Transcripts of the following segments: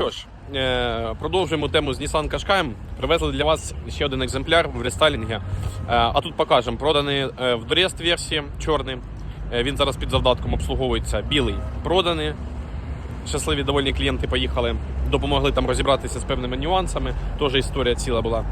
Що ж, е, продовжуємо тему з Nissan Qashqai. Привезли для вас ще один екземпляр в рестайлінгі. Е, А тут покажемо. Проданий е, в Дорест версії чорний. Він зараз під завдатком обслуговується. Білий проданий. Щасливі довольні клієнти поїхали. Допомогли там розібратися з певними нюансами. Теж історія ціла була.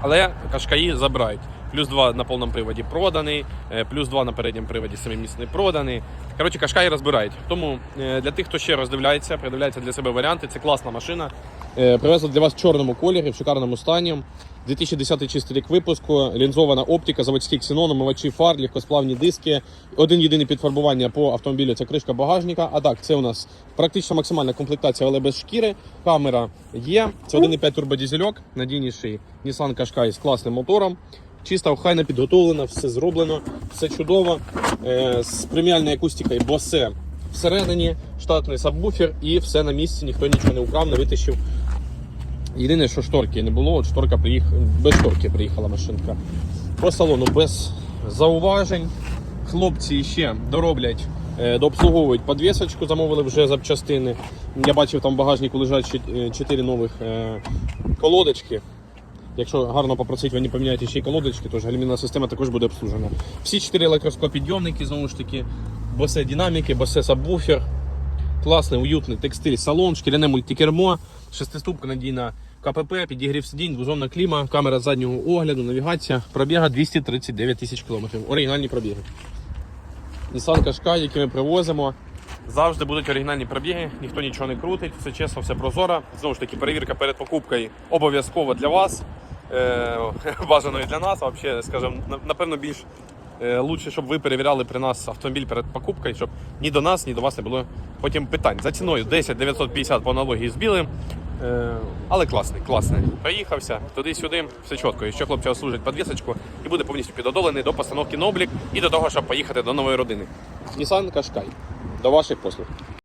Але кашкаї забирають. Плюс 2 на повному приводі проданий, е, плюс 2 на передньому приводі семимісний проданий. Коротше, кашкаї розбирають. Тому е, для тих, хто ще роздивляється, придивляється для себе варіанти, це класна машина. Е, Привезли для вас в чорному кольорі, в шикарному стані. 2010 чистий рік випуску, лінзована оптика, заводські ксенон, омивачі фар, легкосплавні диски. Один єдиний підфарбування по автомобілю це кришка багажника. А так, це у нас практично максимальна комплектація, але без шкіри. Камера є. Це 1,5 турбодізельок, надійніший Nissan Qashqai з класним мотором. Чисто охайно підготовлено, все зроблено, все чудово. Е, з преміальною акустикою Bose всередині, штатний сабвуфер і все на місці, ніхто нічого не украв, не витащив. Єдине, що шторки не було, от шторка приїхала, без шторки приїхала машинка. По салону без зауважень. Хлопці ще дороблять, е, дообслуговують подвісочку, замовили вже запчастини. Я бачив, там в багажнику лежать 4 нових е, колодочки. Якщо гарно попросити, вони поміняють ще й колодочки, тож гальмівна система також буде обслужена. Всі 4 електросклопідйомники, знову ж таки, босе динаміки, босе сабвуфер. Класний, уютний текстиль, салон, шкіряне мультикермо, шестиступка надійна КПП, підігрів сидінь, двозонна кліма, камера заднього огляду, навігація, пробіга 239 тисяч кілометрів. Оригінальні пробіги. Nissan Qashqai, який ми привозимо. Завжди будуть оригінальні пробіги, ніхто нічого не крутить, все чесно, все прозоро. Знову ж таки, перевірка перед покупкою обов'язково для вас. Е, бажано для нас. Взагалі, скажімо, напевно, більш е, лучше, щоб ви перевіряли при нас автомобіль перед покупкою, щоб ні до нас, ні до вас не було потім питань. За ціною 10 950 по аналогії з білим. Е, але класний, класний. Проїхався туди-сюди, все чітко. І що хлопця служить підвісочку і буде повністю підготовлений до постановки на облік і до того, щоб поїхати до нової родини. Nissan Qashqai. До ваших послуг.